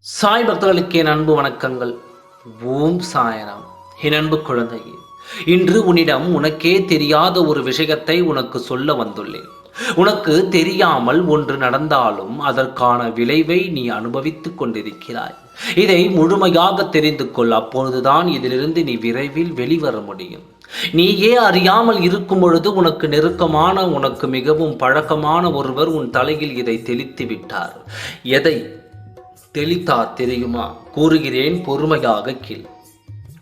சாய் பக்தர்களுக்கு என் அன்பு வணக்கங்கள். ஓம் சாயராம். என் அன்பு குழந்தையே இன்று உன்னிடம் உனக்கே தெரியாத ஒரு விஷயத்தை உனக்கு சொல்ல வந்துள்ளேன். உனக்கு தெரியாமல் ஒன்று நடந்தாலும் அதற்கான விளைவை நீ அனுபவித்துக் கொண்டிருக்கிறாய். இதை முழுமையாக தெரிந்து கொள். அப்பொழுதுதான் இதிலிருந்து நீ விரைவில் வெளிவர முடியும். நீயே அறியாமல் இருக்கும் பொழுது உனக்கு நெருக்கமான உனக்கு மிகவும் பழக்கமான ஒருவர் உன் தலையில் இதை தெளித்து விட்டார். எதை? தெளித்தார் தெரியுமா? கூறுகிறேன் பொறுமையாக கீழ்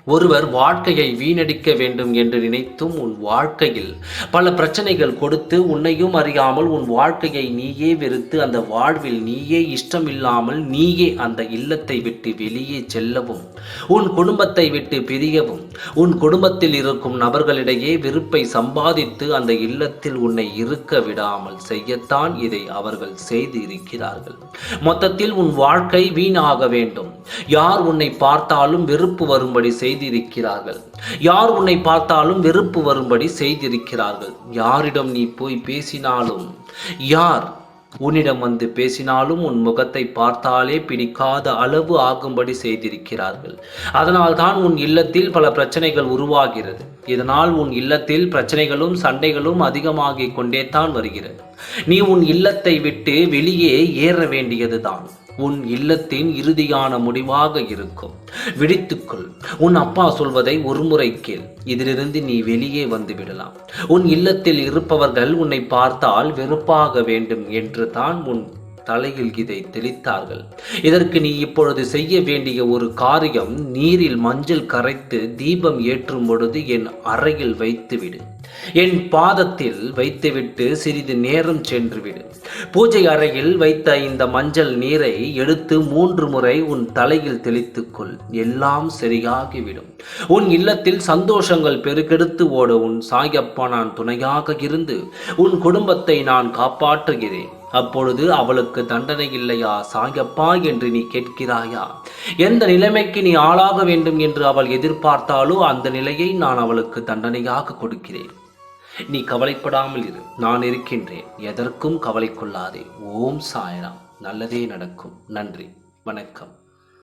ஒருவர் வாழ்க்கையை வீணடிக்க வேண்டும் என்று நினைத்தும் உன் வாழ்க்கையில் பல பிரச்சனைகள் கொடுத்து உன்னையும் அறியாமல் உன் வாழ்க்கையை நீயே வெறுத்து அந்த வாழ்வில் நீயே இஷ்டமில்லாமல் நீயே அந்த இல்லத்தை விட்டு வெளியே செல்லவும் உன் குடும்பத்தை விட்டு பிரியவும் உன் குடும்பத்தில் இருக்கும் நபர்களிடையே வெறுப்பை சம்பாதித்து அந்த இல்லத்தில் உன்னை இருக்க விடாமல் செய்யத்தான் இதை அவர்கள் செய்து இருக்கிறார்கள் மொத்தத்தில் உன் வாழ்க்கை வீணாக வேண்டும். யார் உன்னை பார்த்தாலும் வெறுப்பு வரும்படி செய்திருக்கிறார்கள்? யார் உன்னை பார்த்தாலும் வெறுப்பு வரும்படி செய்திருக்கிறார்கள்? யாரிடம் நீ போய் பேசினாலும்? யார் உன்னிடம் வந்து பேசினாலும் உன் முகத்தை பார்த்தாலே பிடிக்காத அளவு ஆகும்படி செய்திருக்கிறார்கள். அதனால் தான் உன் இல்லத்தில் பல பிரச்சனைகள் உருவாகிறது. இதனால் உன் இல்லத்தில் பிரச்சனைகளும் சண்டைகளும் அதிகமாகிக் கொண்டே தான் வருகிறது. நீ உன் இல்லத்தை விட்டு வெளியே ஏற வேண்டியதுதான். உன் இல்லத்தின் இறுதியான முடிவாக இருக்கும். விழித்துக்கொள். உன் அப்பா சொல்வதை ஒருமுறை கேள். இதிலிருந்து நீ வெளியே வந்து விடலாம் உன் இல்லத்தில் இருப்பவர்கள் உன்னை பார்த்தால் வெறுப்பாக வேண்டும் என்று தான் உன் தலையில் இதை தெளித்தார்கள். இதற்கு நீ இப்பொழுது செய்ய வேண்டிய ஒரு காரியம் நீரில் மஞ்சள் கரைத்து தீபம் ஏற்றும் பொழுது என் அறையில் வைத்துவிடு. என் பாதத்தில் வைத்துவிட்டு சிறிது நேரம் சென்றுவிடு. பூஜை அறையில் வைத்த இந்த மஞ்சள் நீரை எடுத்து மூன்று முறை உன் தலையில் தெளித்துக்கொள். எல்லாம் சரியாகிவிடும். உன் இல்லத்தில் சந்தோஷங்கள் பெருக்கெடுத்து ஓட. உன் சாயப்பா நான் துணையாக இருந்து உன் குடும்பத்தை நான் காப்பாற்றுகிறேன். அப்பொழுது அவளுக்கு தண்டனை இல்லையா? சாயப்பா என்று நீ கேட்கிறாயா? எந்த நிலைமைக்கு நீ ஆளாக வேண்டும் என்று அவள் எதிர்பார்த்தாலோ அந்த நிலையை நான் அவளுக்கு தண்டனையாக கொடுக்கிறேன். நீ கவலைப்படாமல் இரு. நான் இருக்கின்றேன். எதற்கும் கவலை கொள்ளாதே. ஓம் சாயராம். நல்லதே நடக்கும். நன்றி. வணக்கம்.